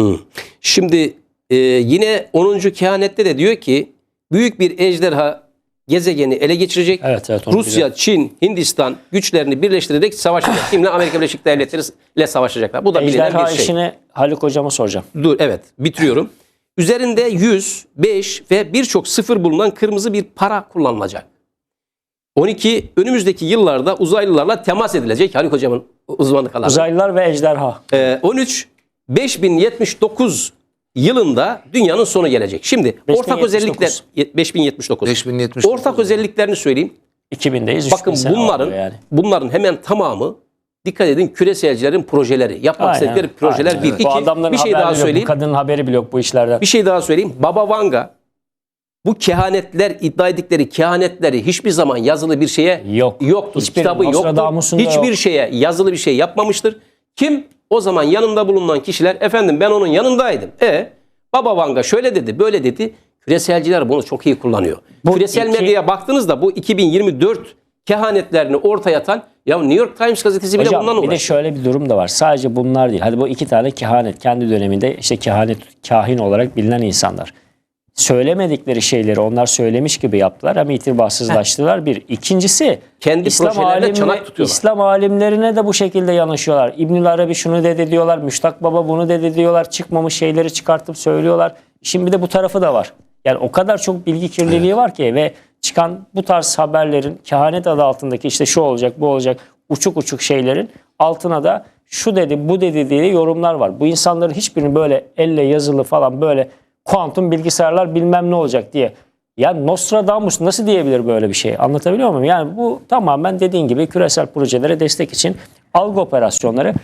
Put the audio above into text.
Hı. Şimdi e, yine 10. kehanette de diyor ki büyük bir ejderha gezegeni ele geçirecek. Evet, evet, onu Rusya, biliyorum. Çin, Hindistan güçlerini birleştirerek savaşacak. Kimle? Amerika Birleşik Devletleri ile savaşacaklar. Bu da bilinen Ejderha bir şey. işini Haluk hocama soracağım. Dur evet bitiriyorum. Üzerinde 100, 5 ve birçok sıfır bulunan kırmızı bir para kullanılacak. 12 önümüzdeki yıllarda uzaylılarla temas edilecek. Haluk hocamın uzmanlık alanı. Uzaylılar ve ejderha. Ee, 13 5079 yılında dünyanın sonu gelecek. Şimdi ortak 5079. özellikler 5079. 5070. Ortak özelliklerini söyleyeyim. 2000'deyiz. Bakın 3000 sene bunların yani. bunların hemen tamamı dikkat edin küreselcilerin projeleri, yapmak Aynen, istedikleri projeler aynen. bir. Bu iki, adamların bir şey daha bile yok, söyleyeyim. Bu kadının haberi bile yok bu işlerden. Bir şey daha söyleyeyim. Baba Vanga bu kehanetler iddia ettikleri kehanetleri hiçbir zaman yazılı bir şeye Yok. yoktur. Hiçbir Kitabı yoktur. Hiçbir yok. şeye yazılı bir şey yapmamıştır. Kim? O zaman yanında bulunan kişiler efendim ben onun yanındaydım. E Baba Vanga şöyle dedi, böyle dedi. Küreselciler bunu çok iyi kullanıyor. Bu Küresel iki- medyaya baktığınızda bu 2024 kehanetlerini ortaya atan ya New York Times gazetesi bile Hocam bundan bir de uğraşıyor. şöyle bir durum da var. Sadece bunlar değil. Hadi bu iki tane kehanet kendi döneminde işte kehanet kahin olarak bilinen insanlar. Söylemedikleri şeyleri onlar söylemiş gibi yaptılar ama itibarsızlaştılar. Bir. İkincisi Kendi projelerine çanak tutuyorlar. İslam alimlerine de bu şekilde yanaşıyorlar. İbnül Arabi şunu dedi diyorlar. Müştak Baba bunu dedi diyorlar. Çıkmamış şeyleri çıkartıp söylüyorlar. Şimdi bir de bu tarafı da var. Yani o kadar çok bilgi kirliliği var ki ve çıkan bu tarz haberlerin kehanet adı altındaki işte şu olacak bu olacak uçuk uçuk şeylerin altına da şu dedi bu dedi diye yorumlar var. Bu insanların hiçbirini böyle elle yazılı falan böyle kuantum bilgisayarlar bilmem ne olacak diye. Yani Nostradamus nasıl diyebilir böyle bir şey? Anlatabiliyor muyum? Yani bu tamamen dediğin gibi küresel projelere destek için algı operasyonları.